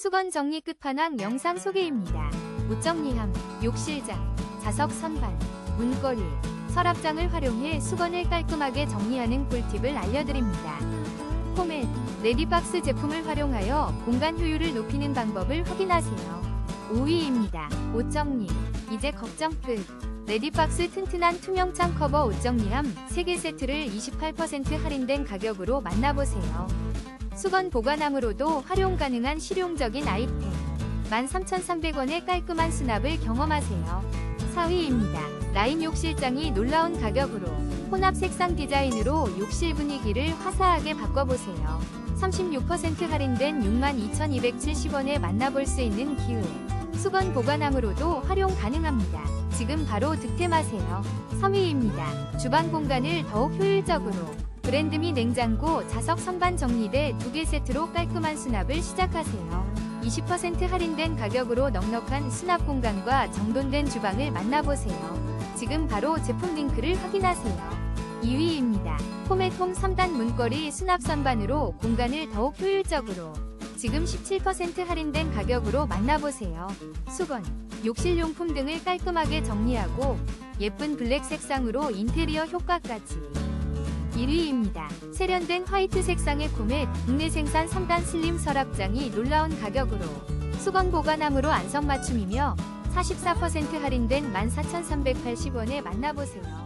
수건 정리 끝판왕 영상 소개입니다. 옷정리함, 욕실장, 자석 선반, 문거리, 서랍장을 활용해 수건을 깔끔하게 정리하는 꿀팁을 알려드립니다. 포맷, 레디박스 제품을 활용하여 공간 효율을 높이는 방법을 확인하세요. 5위입니다. 옷정리, 이제 걱정 끝. 레디박스 튼튼한 투명창 커버 옷정리함 3개 세트를 28% 할인된 가격으로 만나보세요. 수건 보관함으로도 활용 가능한 실용적인 아이템. 13,300원의 깔끔한 수납을 경험하세요. 4위입니다. 라인 욕실장이 놀라운 가격으로 혼합 색상 디자인으로 욕실 분위기를 화사하게 바꿔보세요. 36% 할인된 62,270원에 만나볼 수 있는 기회. 수건 보관함으로도 활용 가능합니다. 지금 바로 득템하세요. 3위입니다. 주방 공간을 더욱 효율적으로 브랜드 미 냉장고 자석 선반 정리대 2개 세트로 깔끔한 수납을 시작하세요. 20% 할인된 가격으로 넉넉한 수납 공간과 정돈된 주방을 만나보세요. 지금 바로 제품 링크를 확인하세요. 2위입니다. 포맷홈 3단 문거리 수납 선반으로 공간을 더욱 효율적으로 지금 17% 할인된 가격으로 만나보세요. 수건, 욕실용품 등을 깔끔하게 정리하고 예쁜 블랙 색상으로 인테리어 효과까지. 1위입니다. 세련된 화이트 색상의 코멧 국내 생산 3단 슬림 서랍장이 놀라운 가격으로 수건 보관함으로 안성맞춤이며 44% 할인된 14,380원에 만나보세요.